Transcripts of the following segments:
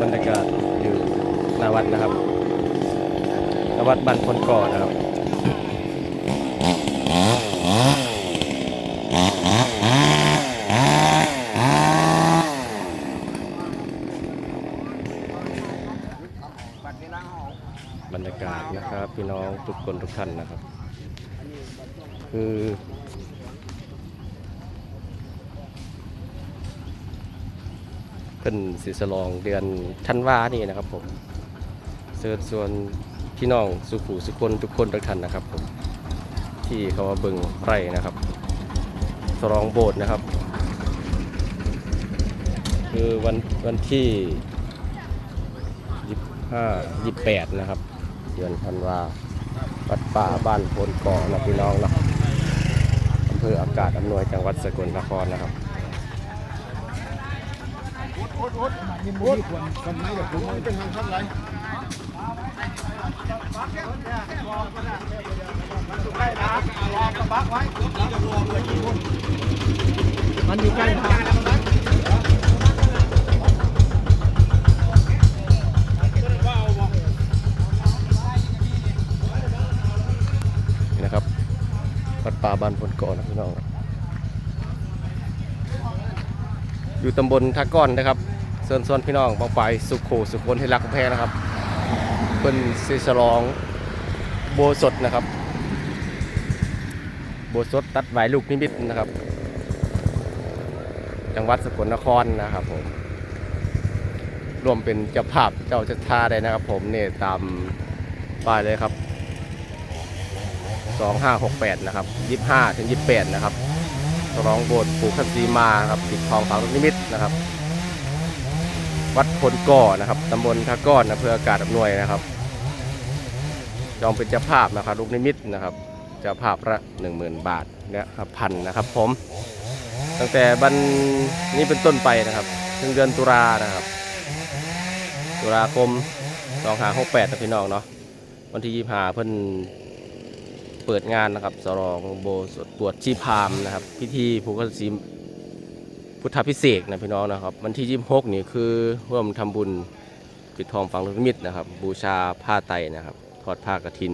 บรรยากาศอยู่หนาวัดนะครับนาวัดบันพลก่อนะครับบรรยากาศนะครับ พี่น้องทุกคนทุกท่านนะครับ คือ เป็นสิสลองเดือนธันวานี่นะครับผมเชิญส่วนพี่น้องสุขุสุคนทุกคนทุกท่านนะครับผมที่เขามาเบิ่งไร่นะครับสลองโบสถ์นะครับ คือวันวันที่ยี่ห้ายี่แปดนะครับ เดือนธันวาวัดป่าบ้านโพนเกาะนะพี่น้องนะอำเภออากาศอำนวยจังหวัดสกลนครนะครับ นี่มันมีคนคนไหนกับผมเป็นทางท่านไรมันอยู่ใกล้ทางนี่นะครับวัดป่าบ้านพลเกาะนะพี่น้องอยู่ตำบลท่าก้อนนะครับ เชิญชวนพี่น้องบางไปสุขโขสุขคนที่รักแพงนะครับเป็นสิฉลองโบสถนะครับ โบสถตัดไหวลูกนิมิตนะครับ จังหวัดสกลนครนะครับผมรวมเป็นเจ้าภาพเจ้าจัตาได้นะครับ ผมเนี่ยตามป้ายเลยครับ 2568 นะครับ 25 ถึง 28 นะครับร้องโบสถ์ปู่ขันซีมาครับปิดทองฝังลูกนิมิตนะครับ วัดพลก่อนะครับตำบลท่าก้อนอำเภออากาศอำนวยนะครับ จองเป็นเจ้าภาพนะครับลูกนิมิตนะครับเจ้าภาพละ10,000บาทนะครับพันนะครับผม ตั้งแต่บันนี้เป็นต้นไปนะครับ ถึงเดือนตุลานะครับ ตุลาคม2568นะพี่น้องเนาะวันที่25เพิ่นเปิดงานนะครับสรองโบสถบวชชีพามนะครับ พิธีผูกกสี พุทธพิเศษนะพี่น้องนะครับ วันที่26นี่คือร่วมทำบุญปิดทองฝังลูกนิมิตนะครับ บูชาผ้าไตนะครับ ทอดผ้ากฐิน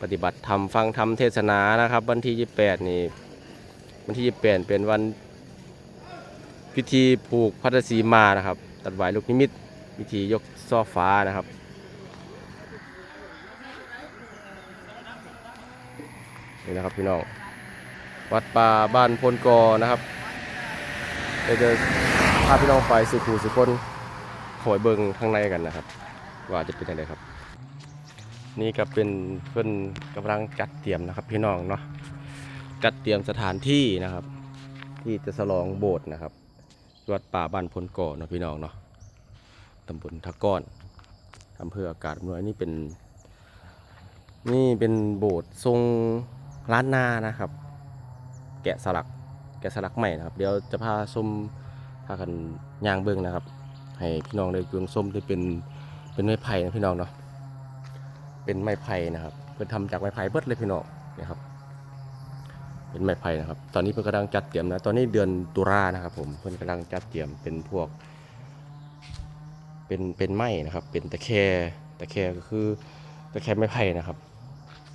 ปฏิบัติธรรมฟังธรรมเทศนานะครับ วันที่28นี่วันที่28เป็นวันพิธีผูกพัทธสีมานะครับ ตัดไหวลูกนิมิตพิธียกซ่อฟ้านะครับนี่นะครับพี่น้องวัดป่าบ้านพลกอนะครับ เดี๋ยวจะพาพี่น้องไปสุขูสุคนขอยเบิงข้างในกันนะครับ ว่าจะเป็นยังไงครับ นี่ก็เป็นเพื่อนกำลังจัดเตรียมนะครับ พี่น้องเนาะจัดเตรียมสถานที่นะครับ ที่จะฉลองโบสถ์นะครับวัดป่าบ้านพลกอเนาะพี่น้องเนาะตำบลทะก้อนอำเภออากาศอำนวยนี่เป็น นี่เป็นโบสถ์ทรงล้านนานะครับ แกะสลัก กะสลักใหม่นะครับเดี๋ยวจะพาชมพากันย่างเบิ้องนะครับ ให้พี่น้องได้เบื้องส้มได้เป็นเป็นไม้ไผ่นะพี่น้องเนาะเป็นไม้ไผ่นะครับ เพื่อทำจากไม้ไผ่เบิดเลยพี่น้องนี่ยครับ เป็นไม้ไผ่นะครับ ตอนนี้เพื่อนกำลังจัดเตรียมนะตอนนี้เดือนตุลานะครับ ผมเพื่อนกำลังจัดเตรียมเป็นพวก เป็นเป็นไม้นะครับ เป็นตะแคร่ตะแคร่ก็คือตะแคร่ไม้ไผ่นะครับ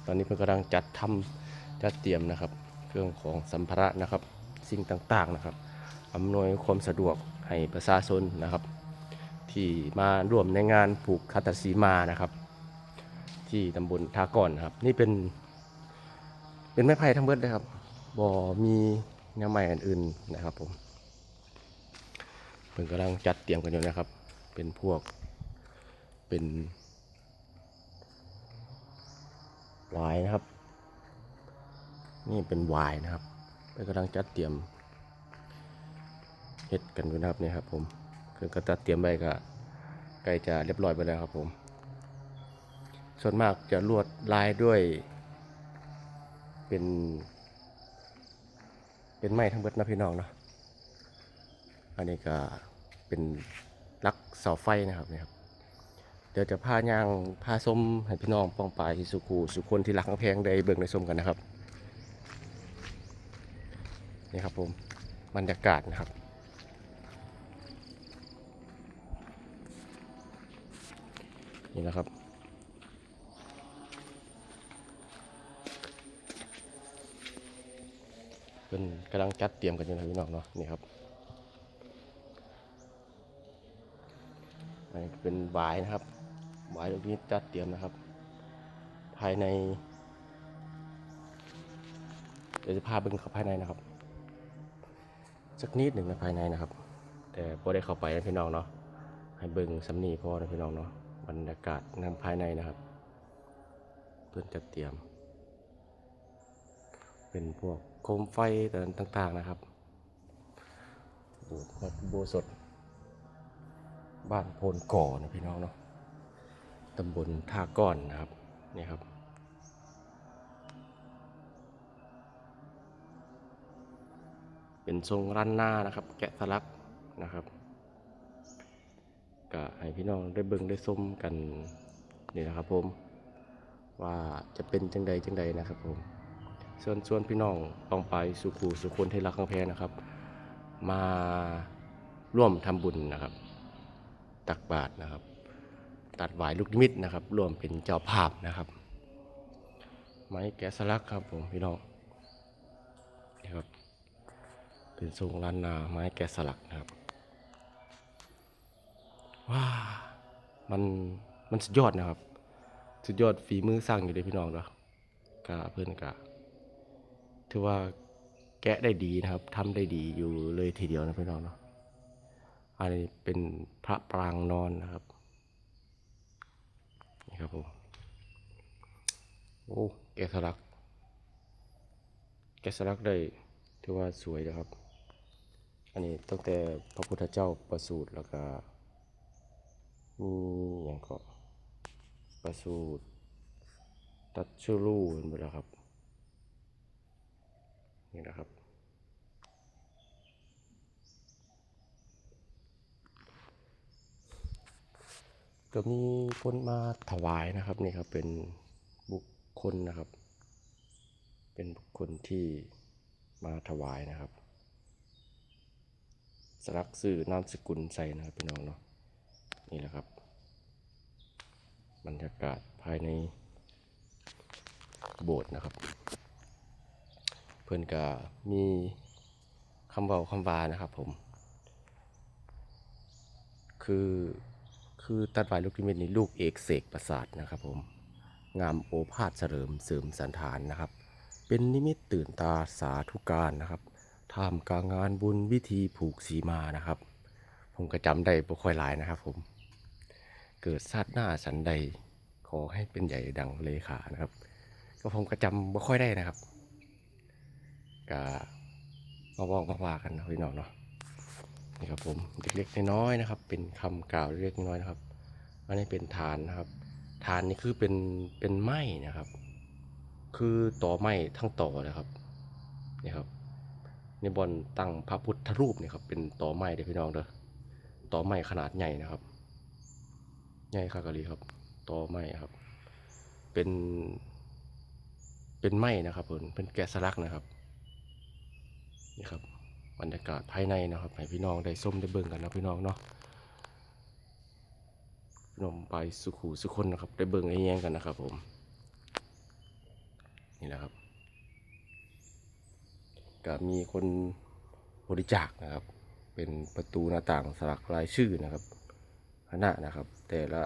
ตอนนี้เพิ่นกำลังจัดทำจัดเตรียมนะครับ เครื่องของสัมภาระนะครับ สิ่งต่างๆนะครับอำนวยความสะดวกให้ประชาชนนะครับ ที่มาร่วมในงานผูกคาตสีมานะครับ ที่ตำบลทาก่อนครับ นี่เป็นเป็นไม้ไผ่ทั้งเบิดเลยครับบ่มีแนวใหม่อื่นๆนะครับผมเพิ่นกำลังจัดเตรียมกันอยู่นะครับ เป็นพวกเป็นวายนะครับ นี่เป็นวายนะครับ ไปกำลังจัดเตรียมเฮ็ดกันอยู่นะครับเนี่ยครับผมคือก็จัดเตรียมไปก็ใกล้จะเรียบร้อยไปแล้วครับผม ส่วนมากจะลวดลายด้วย เป็น เป็นไม้ทั้งเบิดนะพี่น้องเนาะอันนี้ก็เป็นลักเสาไฟนะครับเนี่ยครับเดี๋ยวจะพาย่างพาส้มให้พี่น้องป้องปลายสุขูสุขคนที่รักกำแพงได้เบิ่งได้ส้มกันนะครับ นี่ครับผมบรรยากาศนะครับนี่นะครับ เป็นกำลังจัดเตรียมกันอยู่นะพี่น้องเนาะนี่ครับอันนี้เป็นบายนะครับบายตรงนี้จัดเตรียมนะครับ ภายใน เดี๋ยวจะพาเบิ่งเข้าภายในนะครับ สักนิดหนึ่งนะภายในนะครับ แต่พอได้เข้าไปนะพี่น้องเนาะให้เบิ่งสำนีพอนะพี่น้องเนาะบรรยากาศนภายในนะครับ เพื่อนจัดเตรียม เป็นพวกโคมไฟต่างๆนะครับบสถ์วัดโบสถบ้านโพนก่อนะพี่น้องเนาะตำบลท่าก้อนนะครับนี่ครับ เป็นทรงรันหน้านะครับ แกะสลักนะครับก็ให้พี่น้องได้เบิ่งได้ส้มกันนี่นะครับผม ว่าจะเป็นจังใดจังใดนะครับผมเชิญชวนพี่น้องลองไปสุขูสุคนที่รักข้างแพนะครับ มาร่วมทำบุญนะครับ ตักบาตรนะครับ ตัดหวายลูกนิมิตนะครับร่วมเป็นเจ้าภาพนะครับ ไม้แกะสลักครับผมพี่น้องนี่ครับ เป็นทรงล้านนาไม้แกะสลักนะครับ ว้า มันมันสุดยอดนะครับ สุดยอดฝีมือสร้างอยู่เลยพี่น้องเนาะกะเพื่อนกะถือว่าแกะได้ดีนะครับทำได้ดีอยู่เลยทีเดียวนะพี่น้องเนาะอันนี้เป็นพระปรางนอนนะครับ นี่ครับผมโอ้แกะสลัก แกะสลักได้ถือว่าสวยนะครับ อันนี้ตั้งแต่พระพุทธเจ้าประสูติแล้วก็มีอย่างก็ประสูติตัดชูรูเห็นไหมล่ะครับ นี่นะครับก็มีคนมาถวายนะครับนี่ครับเป็นบุคคลนะครับ เป็นบุคคลที่มาถวายนะครับ สลักสื่อนามสกุลใส่นะครับพี่น้องเนาะนี่แหละครับ บรรยากาศภายในโบสถ์นะครับ เพื่อนก็มีคำเบาคำวานะครับผม คือคือตัดไว้ลูกนิมิตนี้ลูกเอกเสกประสาทนะครับผมงามโอภาสเฉลิมเสริมสันฐานนะครับ เป็นนิมิตตื่นตาสาธุการนะครับ ท่ามกลางงานบุญวิธีผูกสีมานะครับ ผมก็จำได้บ่ค่อยหลายนะครับ ผม เกิดชาติหน้าสันใดขอให้เป็นใหญ่ดังเลขานะครับ ก็ผมก็จำบ่ค่อยได้นะครับก็มาบอกมาว่ากันเนาะพี่น้องเนาะนี่ครับผมเล็กๆน้อยๆนะครับ เป็นคำกล่าวเล็กๆน้อยๆนะครับอันนี้เป็นฐานนะครับฐานนี่คือเป็นเป็นไม้นะครับ คือต่อไม้ทั้งต่อเลยครับนี่ครับ นบอนตั้งพระพุทธรูปเนี่ยครับเป็นต่อไม้เด้อพี่น้องเด้อต่อไม้ขนาดใหญ่นะครับ ใหญ่ครับกะลีครับต่อไม้ครับ เป็น เป็นไม้นะครับผมเป็นแกะสลักนะครับนี่ครับบรรยากาศภายในนะครับให้พี่น้องได้ส้มได้เบิ่งกันนะพี่น้องเนาะพี่น้องไปสุขูสุคนนะครับ ได้เบิ่งไอ้แยงกันนะครับผมนี่แหละครับ ก็มีคนบริจาคนะครับ เป็นประตูหน้าต่างสลักรายชื่อนะครับคณะนะครับ แต่ละ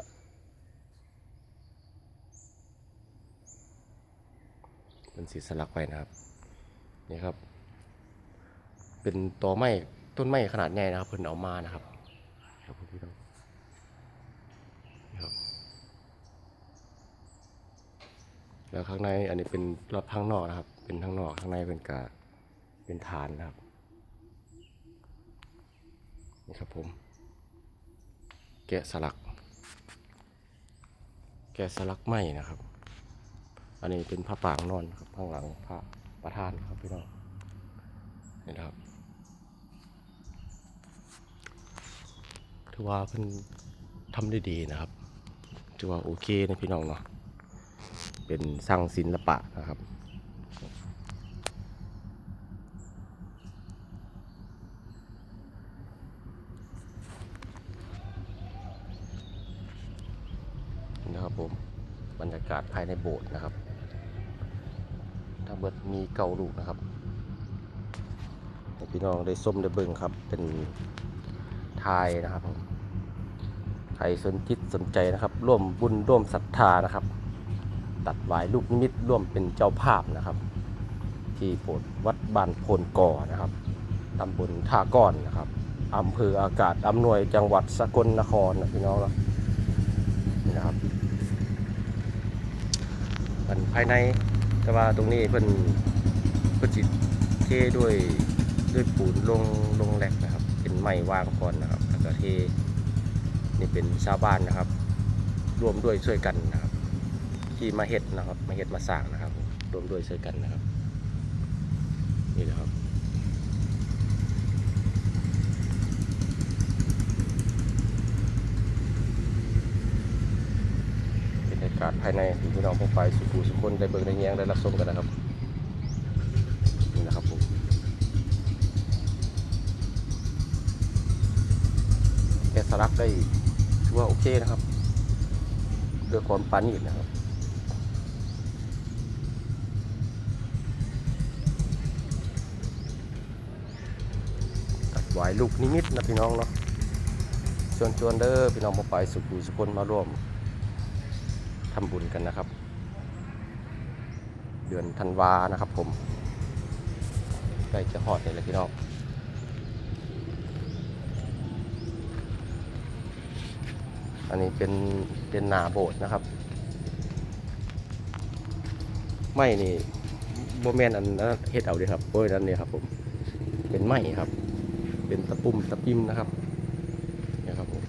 เป็นสีสลักไว้นะครับนี่ครับ เป็นตอไม้ต้นไม้ขนาดใหญ่นะครับเพิ่นเอามานะครับครับพี่น้องนี่ครับแล้วข้างในอันนี้เป็นรอบข้างนอกนะครับ เป็นข้างนอกข้างในเป็นกา เป็นฐานนะครับ นี่ครับผม แกะสลัก แกะสลักไม้นะครับ อันนี้เป็นผ้าปางนอนครับข้างหลังพระประธานครับพี่น้องนี่นะครับถือว่าเพิ่นทำได้ดีนะครับถือว่าโอเคนะพี่น้องเนาะเป็นสร้างศิลปะนะครับ นะครับ ผม บรรยากาศภายในโบสถ์นะครับทั้งเบิดมีเก่าลูกนะครับพี่น้องได้ส้มได้เบิ่งครับ เป็นทายนะครับผมใครสนจิตสนใจนะครับ ร่วมบุญร่วมศรัทธานะครับ ตัดหวายลูกนิมิตร่วมเป็นเจ้าภาพนะครับ ที่โบสถ์วัดบ้านโพนก่อนะครับตำบลท่าก้อนนะครับอำเภออากาศอำนวยจังหวัดสกลนครนะพี่น้องนะนี่นะครับันภายใน แต่ว่าตรงนี้เพิ่นเพิ่นจิตเทด้วยด้วยปูนลงลงแหลกนะครับ เป็นไม้วางก่อนนะครับแล้วก็เทนี่เป็นชาวบ้านนะครับ ร่วมด้วยช่วยกันนะครับ ที่มาเห็ดนะครับ มาเห็ดมาสร้างนะครับ ร่วมด้วยช่วยกันนะครับ นี่นะครับ บรรยากาศภายในพี่น้องพวกไปสุขุสุขคนได้เบิ่งได้แยงได้รับชมกันนะครับนี่นะครับผมแกสลักได้ถือว่าโอเคนะครับด้วยความปานีนะครับตัดหวลูกนิมิตนะพี่น้องเนาะชวนชวนๆเด้อพี่น้องมาไปสุขุสุคนมาร่วม ทำบุญกันนะครับ เดือนธันวานะครับผมใกล้จะหอดเลยแหละพี่น้องอันนี้เป็นเป็นหนาโบสนะครับ ไม่นี่โบแมนอันนั้นเฮ็ดเอาดีครับโอ้ยนั่นนี่ครับผมเป็นไม้ครับ เป็นตะปุ่มตะปิมนะครับเนี่ยครับผม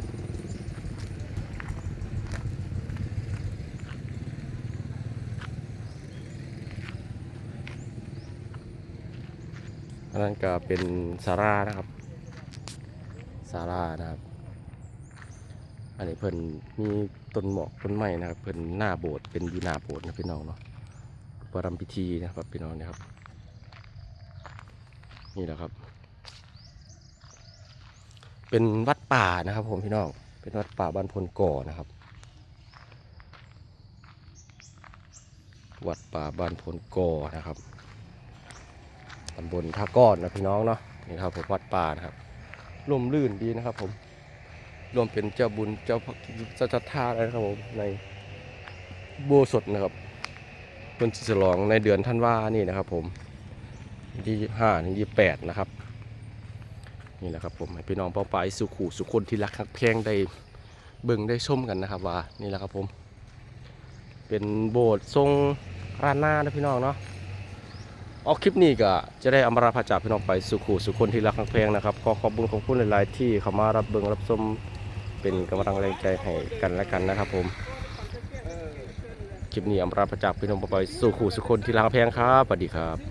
อันนั้นก็เป็นสารานะครับสารานะครับ อันนี้เพิ่นมีต้นหมอกต้นไม้นะครับ เพิ่นหน้าโบสถ์เป็นอยู่หน้าโบสถ์นะพี่น้องเนาะประรำพิธีนะครับพี่น้องเนะครับ นี่แหละครับ เป็นวัดป่านะครับผมพี่น้องเป็นวัดป่าบ้านพลก่อนะครับ วัดป่าบ้านพลก่อนะครับ ตำบลท่าก้อนนะพี่น้องเนาะนี่ครับผมวัดป่านะครับร่มรื่นดีนะครับผมรวมเป็นเจ้าบุญเจ้าพระเจ้าท่าอะไรนะครับผมในโบสถนะครับเป็นฉลองในเดือนท่านว่านี่นะครับ ผมยี่ห้าถึงยี่แปดนะครับ นี่แหละครับผมให้พี่น้องเป้าไปสุขูสุคนที่รักฮักแพงได้เบิ่งได้ชมกันนะครับว่านี่แหละครับผม เป็นโบสถ์ทรงร้านหน้านะพี่น้องเนาะ ออกคลิปนี้ก็จะได้อมราพระจากพี่น้องไปสุขูสุคนที่รักทั้งเพงนะครับขอขอบคุณของผู้หลายๆที่เข้ามารับเบิงรับชมเป็นกำลังแรงใจให้กันและกันนะครับ ผมคลิปนี้อมราพระจากพี่น้องไปสุขูสุคนที่รักทั้งเพงครับสวัสดีครับ